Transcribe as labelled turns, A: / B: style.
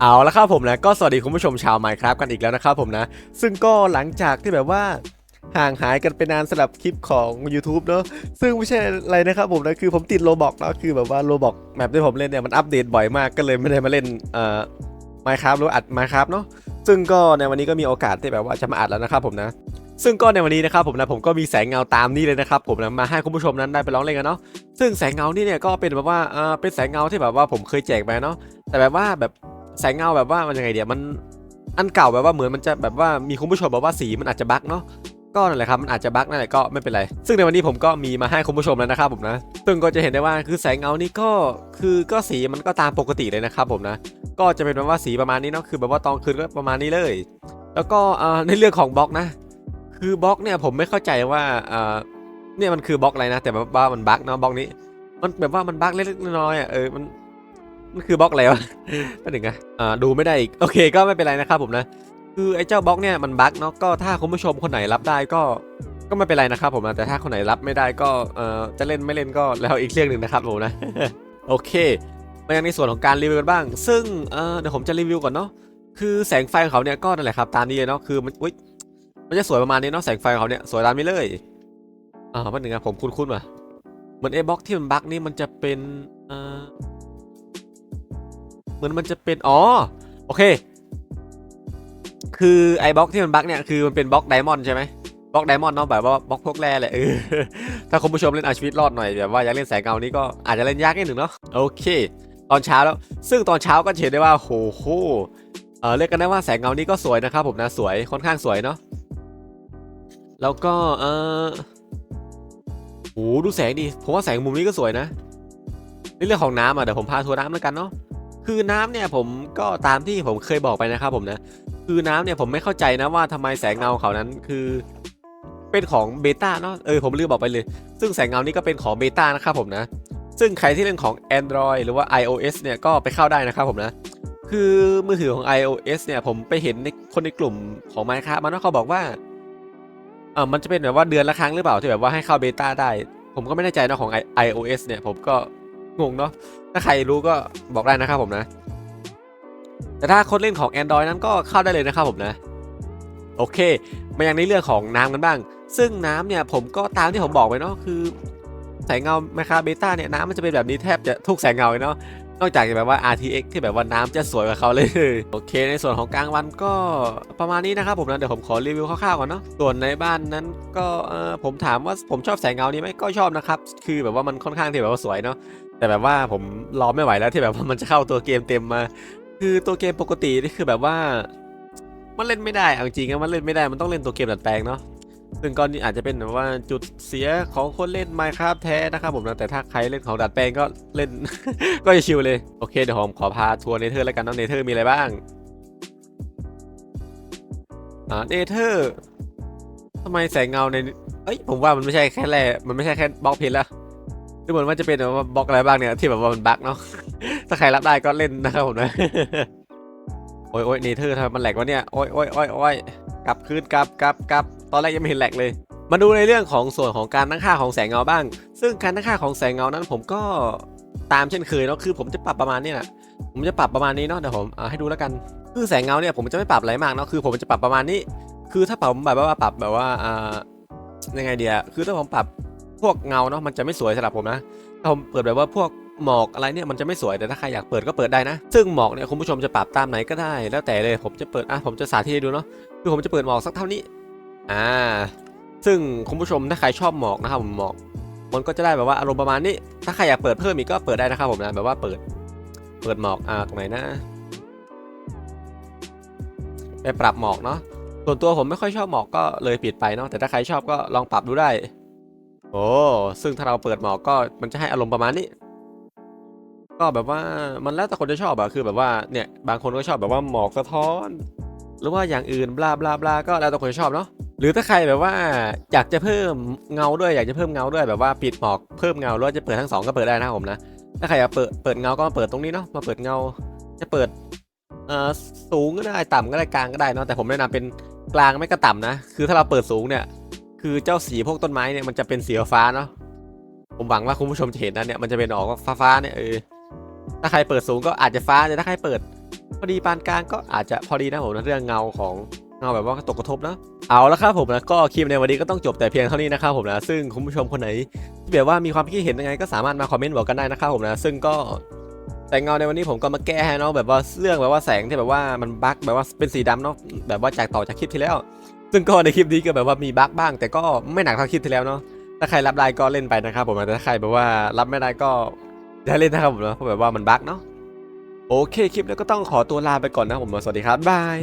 A: เอาละครับผมนะก็สวัสดีคุณผู้ชมชาวไมค์ครับกันอีกแล้วนะครับผมนะ ซึ่งก็หลังจากที่แบบว่าห่างหายกันไปนานสำหรับคลิปของ YouTube เนอะซึ่งไม่ใช่อะไรนะครับผมนะ คือผมติดโลบอกแล้วคือแบบว่าโลบอกแมปที่ผมเล่นเนี่ยมันอัปเดตบ่อยมากก็เลยไม่ได้มาเล่นเอ่อไมค์ครับหรืออัดไมค์ครับเนาะซึ่งก็ในวันนี้ก็มีโอกาสที่แบบว่าจะมาอัดแล้วนะครับผมนะซึ่งก็ในวันนี้นะครับผมนะผมก็มีแสงเงาตามนี้เลยนะครับผมนะมาให้คุณผู้ชมนั้นได้ไปลองเล่นกันเนาะซึ่งแสงเงานี่เนี่ยก็เป็นแบบว่าเออเป็นแสงเงาที่แบบว่าผมเคยแจกไปเนาะแต่แบบว่าแบบ แสงเงาแบบว่ามันยังไงเดี๋ยวมันอันเก่าแบบว่าเหมือนมันจะแบบว่ามีคุณผู้ชมแบบว่าสีมันอาจจะบั๊กเนาะก็นั่นแหละครับมันอาจจะบั๊กนั่นแหละก็ไม่เป็นไร ซึ่งในวันนี้ผมก็มีมาให้คุณผู้ชมแล้วนะครับผมนะซึ่งก็จะเห็นได้ว่าคือแสงเงานี่ก็คือก็สีมันก็ตามปกติเลยนะครับผมนะก็จะเป็นแบบว่าสีประมาณนี้เนาะคือแบบว่าตอนคืนก็ประมาณนี้เลย แล้วก็ในเรื่องของบล็อกนะ คือบล็อกเนี่ยผมไม่เข้าใจว่าเอ่อเนี่ยมันคือบล็อกอะไรนะ แต่แบบว่ามันบั๊กเนาะบล็อกนี้ มันแบบว่ามันบั๊กเล็กๆน้อยๆอะเออมัน มันคือบล็อกอะไรวะก็ถึงอะอ่าดูไม่ได้อีกโอเคก็ไม่เป็นไรนะครับผมนะ คือไอ้เจ้าบล็อกเนี่ยมันบั๊กเนาะก็ถ้าคุณผู้ชมคนไหนรับได้ก็ก็ไม่เป็นไรนะครับผมนะแต่ถ้าคนไหนรับไม่ได้ก็เอ่อจะเล่นไม่เล่นก็แล้วอีกเรื่องหนึ่งนะครับผมนะโอเคมายังในส่วนของการรีวิวกันบ้าง ซึ่งเออเดี๋ยวผมจะรีวิวก่อนเนาะคือแสงไฟของเขาเนี่ยก็นั่นแหละครับตามนี้เลยเนาะคือมันอุ๊ยมันจะสวยประมาณนี้เนาะแสงไฟของเขาเนี่ยสวยตามนี้เลยอ่าวันหนึ่งอะผมคุ้นๆว่ะเหมือนไอ้บล็อกที่มันบั๊กนี่มันจะเป็นเอ่อ เหมือนมันจะเป็น อ๋อ โอเค คือไอ้บล็อกที่มันบั๊กเนี่ย คือมันเป็นบล็อกไดมอนด์ใช่ไหมบล็อกไดมอนด์เนาะแบบว่าบล็อกพวกแร่แหละเออถ้าคุณผู้ชมเล่นอาชีวิตรอดหน่อยแบบว่าอยากเล่นแสงเงานี้ก็อาจจะเล่นยากนิดหนึ่งเนาะโอเค ตอนเช้าแล้ว ซึ่งตอนเช้าก็เห็นได้ว่าโหโหเออเรียกกันได้ว่าแสงเงานี้ก็สวยนะครับผมนะสวยค่อนข้างสวยเนาะแล้วก็เออโหดูแสงดิผมว่าแสงมุมนี้ก็สวยนะในเรื่องของน้ำอะเดี๋ยวผมพาทัวร์น้ำแล้วกันเนาะ คือน้ำเนี่ยผมก็ตามที่ผมเคยบอกไปนะครับผมนะ คือน้ำเนี่ยผมไม่เข้าใจนะว่าทำไมแสงเงาเขานั้นคือ เป็นของเบต้าเนาะเออผมลืมบอกไปเลย ซึ่งแสงเงานี้ก็เป็นของเบต้านะครับผมนะ ซึ่งใครที่เล่นของ Android หรือว่า iOS เนี่ยก็ไปเข้าได้นะครับผมนะ คือมือถือของ iOS เนี่ยผมไปเห็นในคนในกลุ่มของ Minecraft มันว่าเขาบอกว่าเออมันจะเป็นแบบว่าเดือนละครั้งหรือเปล่าที่แบบว่าให้เข้าเบต้าได้ ผมก็ไม่แน่ใจนะของ iOS เนี่ยผมก็ งงเนาะถ้าใครรู้ก็บอกได้นะครับผมนะ แต่ถ้าคนเล่นของ Android นั้นก็เข้าได้เลยนะครับผมนะ โอเค มายังในเรื่องของน้ำกันบ้าง ซึ่งน้ำเนี่ยผมก็ตามที่ผมบอกไปเนาะคือแสงเงาไมคาเบต้าเนี่ยน้ำมันจะเป็นแบบนี้แทบจะทุกแสงเงาเลยเนาะนอกจากจะแบบว่า RTX ที่แบบว่าน้ำจะสวยกว่าเขาเลย โอเค ในส่วนของกลางวันก็ประมาณนี้นะครับผมนะเดี๋ยวผมขอรีวิวคร่าวๆก่อนเนาะส่วนในบ้านนั้นก็ผมถามว่าผมชอบแสงเงานี้ไหมก็ชอบนะครับ คือแบบว่ามันค่อนข้างที่แบบว่าสวยเนาะ แต่แบบว่าผมรอไม่ไหวแล้วที่แบบว่ามันจะเข้าตัวเกมเต็มมา คือตัวเกมปกตินี่คือแบบว่ามันเล่นไม่ได้เอาจริงๆมันเล่นไม่ได้มันต้องเล่นตัวเกมดัดแปลงเนาะซึ่งก็นี่อาจจะเป็นแบบว่าจุดเสียของคนเล่น Minecraft แท้นะครับผมนะแต่ถ้าใครเล่นของดัดแปลงก็เล่น ก็จะชิลเลยโอเคเดี๋ยวผมขอพาทัวร์เนเธอร์แล้วกันเนาะเนเธอร์มีอะไรบ้างอ่าเนเธอร์ทำไมแสงเงาในเอ้ยผมว่ามันไม่ใช่แค่แร่มันไม่ใช่แค่บล็อกเพชรละ ดูเหมือนว่าจะเป็นแบบบล็อกอะไรบ้างเนี่ยที่แบบว่ามันบั๊กเนาะ ถ้าใครรับได้ก็เล่นนะครับผมนะ โอ้ยโอ้ยเนเธอร์ทำมันแหลกวะเนี่ย โอ้ยโอ้ยโอ้ยโอ้ยกลับคืนกลับกลับกลับ ตอนแรกยังไม่เห็นแหลกเลย มาดูในเรื่องของส่วนของการตั้งค่าของแสงเงาบ้าง ซึ่งการตั้งค่าของแสงเงานั้นผมก็ตามเช่นเคยเนาะ คือผมจะปรับประมาณนี้นะผมจะปรับประมาณนี้เนาะเดี๋ยวผมให้ดูแล้วกัน คือแสงเงาเนี่ยผมจะไม่ปรับอะไรมากเนาะ คือผมจะปรับประมาณนี้ คือถ้าผมแบบว่าปรับแบบว่าอ่ายังไงเดียคือถ้าผมปรับ พวกเงาเนาะมันจะไม่สวยสำหรับผมนะถ้าผมเปิดแบบว่าพวกหมอกอะไรเนี่ยมันจะไม่สวยแต่ถ้าใครอยากเปิดก็เปิดได้นะ ซึ่งหมอกเนี่ยคุณผู้ชมจะปรับตามไหนก็ได้ แล้วแต่เลยผมจะเปิดอะผมจะสาธิตให้ดูเนาะคือผมจะเปิดหมอกสักเท่านี้อ่าซึ่งคุณผู้ชมถ้าใครชอบหมอกนะครับผมหมอก มันก็จะได้แบบว่าอารมณ์ประมาณนี้ ถ้าใครอยากเปิดเพิ่มอีกก็เปิดได้นะครับผมนะแบบว่าเปิดเปิดหมอกอ่าตรงไหนนะไปปรับหมอกเนาะส่วนตัวผมไม่ค่อยชอบหมอกก็เลยปิดไปเนาะแต่ถ้าใครชอบก็ลองปรับดูได้ โอ้ซึ่งถ้าเราเปิดหมอกก็มันจะให้อารมณ์ประมาณนี้ ก็แบบว่ามันแล้วแต่คนจะชอบอะคือแบบว่าเนี่ยบางคนก็ชอบแบบว่าหมอกสะท้อน หรือว่าอย่างอื่นบลาบลาบลาก็แล้วแต่คนจะชอบเนาะหรือถ้าใครแบบว่าอยากจะเพิ่มเงาด้วยอยากจะเพิ่มเงาด้วยแบบว่าปิดหมอกเพิ่มเงาหรือว่าจะเปิดทั้งสองก็เปิดได้นะผมนะถ้าใครอยากเปิดเปิดเงาก็มาเปิดตรงนี้เนาะมาเปิดเงา จะเปิดเอ่อสูงก็ได้ต่ำก็ได้กลางก็ได้เนาะแต่ผมแนะนำเป็นกลางไม่ก็ต่ำนะ คือถ้าเราเปิดสูงเนี่ย คือเจ้าสีพวกต้นไม้เนี่ยมันจะเป็นสีฟ้าเนาะผมหวังว่าคุณผู้ชมจะเห็นนะเนี่ยมันจะเป็นออกฟ้าฟ้าๆเนี่ยเออถ้าใครเปิดสูงก็อาจจะฟ้าแต่ถ้าใครเปิด พอดีปานกลางก็อาจจะพอดีนะผมนะเรื่องเงาของเงาแบบว่าตกกระทบนะเอาละครับผมนะก็คลิปในวันนี้ก็ต้องจบแต่เพียงเท่านี้นะครับผมนะซึ่งคุณผู้ชมคนไหนที่แบบว่ามีความคิดเห็นยังไงก็สามารถมาคอมเมนต์บอกกันได้นะครับผมนะซึ่งก็แต่เงาในวันนี้ผมก็มาแก้ให้เนาะแบบว่าเรื่องแบบว่าแสงที่แบบว่ามันบั๊กแบบว่าเป็นสีดำเนาะแบบว่าจากต่อจากคลิปที่แล้ว ซึ่งก็ในคลิปนี้ก็แบบว่ามีบั๊กบ้าง แต่ก็ไม่หนักเท่าคลิปที่แล้วเนาะถ้าใครรับได้ก็เล่นไปนะครับผมแต่ถ้าใครแบบว่ารับไม่ได้ก็อย่าเล่นนะครับผมเนาะเพราะแบบว่ามันบั๊กเนาะโอเคคลิปแล้วก็ต้องขอตัวลาไปก่อนนะผมสวัสดีครับบาย